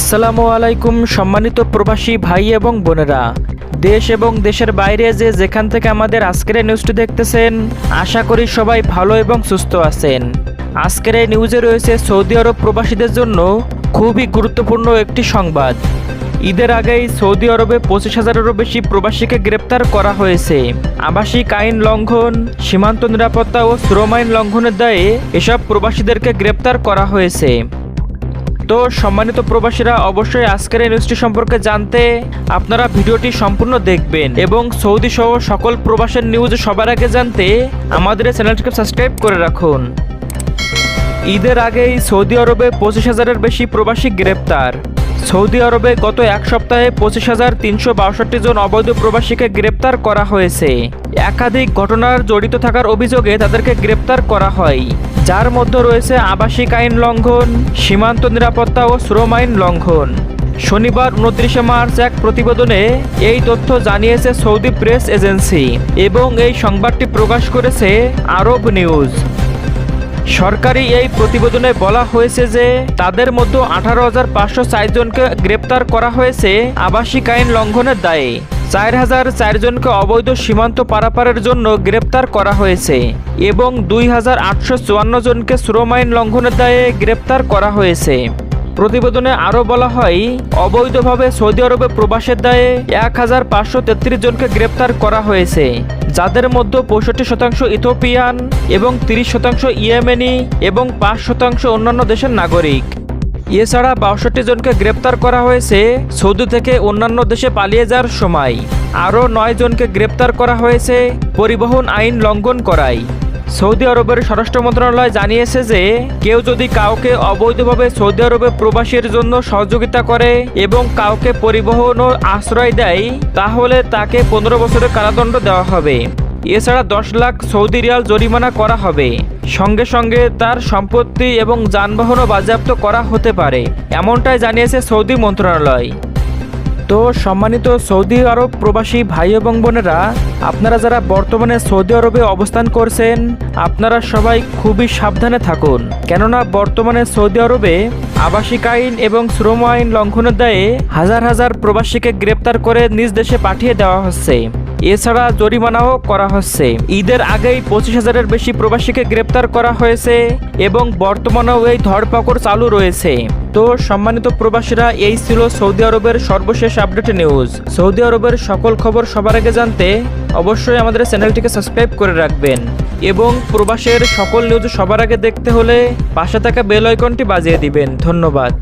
আসসালামু আলাইকুম, সম্মানিত প্রবাসী ভাই এবং বোনেরা। দেশ এবং দেশের বাইরে যে যেখান থেকে আমাদের আজকের এই নিউজটি দেখতেছেন, আশা করি সবাই ভালো এবং সুস্থ আছেন। আজকের এই নিউজে রয়েছে সৌদি আরব প্রবাসীদের জন্য খুবই গুরুত্বপূর্ণ একটি সংবাদ। ঈদের আগেই সৌদি আরবে পঁচিশ হাজারেরও বেশি প্রবাসীকে গ্রেপ্তার করা হয়েছে। আবাসিক আইন লঙ্ঘন, সীমান্ত নিরাপত্তা ও শ্রম আইন লঙ্ঘনের দায়ে এসব প্রবাসীদেরকে গ্রেপ্তার করা হয়েছে। তো সম্মানিত প্রবাসীরা, অবশ্যই আজকের এই নিউজটি সম্পর্কে জানতে আপনারা ভিডিওটি সম্পূর্ণ দেখবেন এবং সৌদি সহ সকল প্রবাসের নিউজ সবার আগে জানতে আমাদের চ্যানেলটিকে সাবস্ক্রাইব করে রাখুন। ঈদের আগেই সৌদি আরবে পঁচিশ হাজারের বেশি প্রবাসী গ্রেপ্তার। সৌদি আরবে গত এক সপ্তাহে পঁচিশ হাজার তিনশো বাষট্টি জন অবৈধ প্রবাসীকে গ্রেপ্তার করা হয়েছে। একাধিক ঘটনার জড়িত থাকার অভিযোগে তাদেরকে গ্রেপ্তার করা হয়। যার মধ্যে রয়েছে আবাসিক আইন লঙ্ঘন, সীমান্ত নিরাপত্তা ও শ্রম আইন লঙ্ঘন। শনিবার উনত্রিশে মার্চ এক প্রতিবেদনে এই তথ্য জানিয়েছে সৌদি প্রেস এজেন্সি এবং এই সংবাদটি প্রকাশ করেছে আরব নিউজ। সরকারি এই প্রতিবেদনে বলা হয়েছে যে, তাদের মধ্যে আঠারো হাজার পাঁচশো জনকে গ্রেপ্তার করা হয়েছে আবাসিক আইন লঙ্ঘনের দায়ে। চার হাজার চারজনকে অবৈধ সীমান্ত পারাপারের জন্য গ্রেপ্তার করা হয়েছে এবং দুই হাজার আটশো চুয়ান্ন জনকে শ্রম আইন লঙ্ঘনের দায়ে গ্রেপ্তার করা হয়েছে। প্রতিবেদনে আরও বলা হয়, অবৈধভাবে সৌদি আরবে প্রবাসের দায়ে এক হাজার পাঁচশো তেত্রিশ জনকে গ্রেপ্তার করা হয়েছে, যাদের মধ্যে পঁয়ষট্টি শতাংশ ইথোপিয়ান এবং তিরিশ শতাংশ ইয়েমেনি এবং পাঁচ শতাংশ অন্যান্য দেশের নাগরিক। এছাড়া বাষট্টি জনকে গ্রেপ্তার করা হয়েছে। সৌদি থেকে অন্যান্য দেশে পালিয়ে যাওয়ার সময় আরও নয় জনকে গ্রেপ্তার করা হয়েছে। পরিবহন আইন লঙ্ঘন করায়। সৌদি আরবের স্বরাষ্ট্র মন্ত্রণালয় জানিয়েছে যে, কেউ যদি কাউকে অবৈধভাবে সৌদি আরবে প্রবাসীর জন্য সহযোগিতা করে এবং কাউকে পরিবহন ও আশ্রয় দেয়, তাহলে তাকে পনেরো বছরের কারাদণ্ড দেওয়া হবে। এছাড়া দশ লাখ সৌদি রিয়াল জরিমানা করা হবে। সঙ্গে সঙ্গে তার সম্পত্তি এবং যানবাহনও বাজেয়াপ্ত করা হতে পারে, এমনটাই জানিয়েছে সৌদি মন্ত্রণালয়। তো সম্মানিত সৌদি আরব প্রবাসী ভাই এবং বোনেরা, আপনারা যারা বর্তমানে সৌদি আরবে অবস্থান করছেন, আপনারা সবাই খুবই সাবধানে থাকুন। কেননা বর্তমানে সৌদি আরবে আবাসিক আইন এবং শ্রম আইন লঙ্ঘনের দায়ে হাজার হাজার প্রবাসীকে গ্রেপ্তার করে নিজ দেশে পাঠিয়ে দেওয়া হচ্ছে। এছাড়া জরিমানাও করা হচ্ছে। ঈদের আগেই পঁচিশ হাজারের বেশি প্রবাসীকে গ্রেপ্তার করা হয়েছে এবং বর্তমানেও এই ধরপাকড় চালু রয়েছে। তো সম্মানিত প্রবাসীরা, এই ছিল সৌদি আরবের সর্বশেষ আপডেট নিউজ। সৌদি আরবের সকল খবর সবার আগে জানতে অবশ্যই আমাদের চ্যানেলটিকে সাবস্ক্রাইব করে রাখবেন এবং প্রবাসের সকল নিউজ সবার আগে দেখতে হলে পাশে থাকা বেল আইকনটি বাজিয়ে দিবেন। ধন্যবাদ।